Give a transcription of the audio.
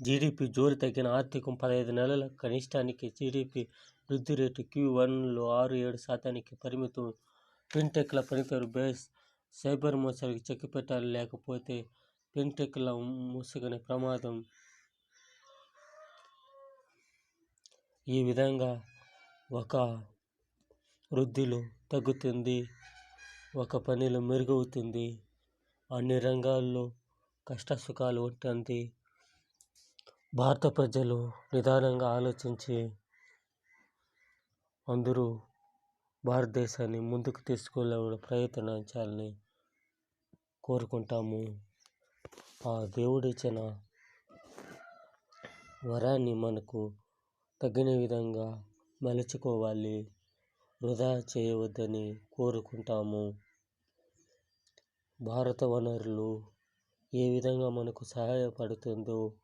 GDP జోరు తగ్గిన ఆర్థికం పదైదు నెలల కనిష్టానికి జీడీపీ వృద్ధి రేటు క్యూ వన్లో ఆరు ఏడు శాతానికి పరిమితం. ఫిన్టెక్ల పనితీరు బేస్ సైబర్ మోసాలకు చెక్పెట్టాలి లేకపోతే ఫిన్టెక్ల మూసుకునే ప్రమాదం. ఈ విధంగా ఒక వృద్ధిలో తగ్గుతుంది ఒక పనిలో మెరుగవుతుంది అన్ని రంగాల్లో కష్టసుఖాలు ఉంటుంది. భారత ప్రజలు నిదానంగా ఆలోచించి అందరూ భారతదేశాన్ని ముందుకు తీసుకెళ్ళే ప్రయత్నించాలని కోరుకుంటాము. ఆ దేవుడిచ్చిన వరాన్ని మనకు తగిన విధంగా మలుచుకోవాలి. వృధా చేయవద్దని కోరుకుంటాము. భారత వనరులు ఏ విధంగా మనకు సహాయపడుతుందో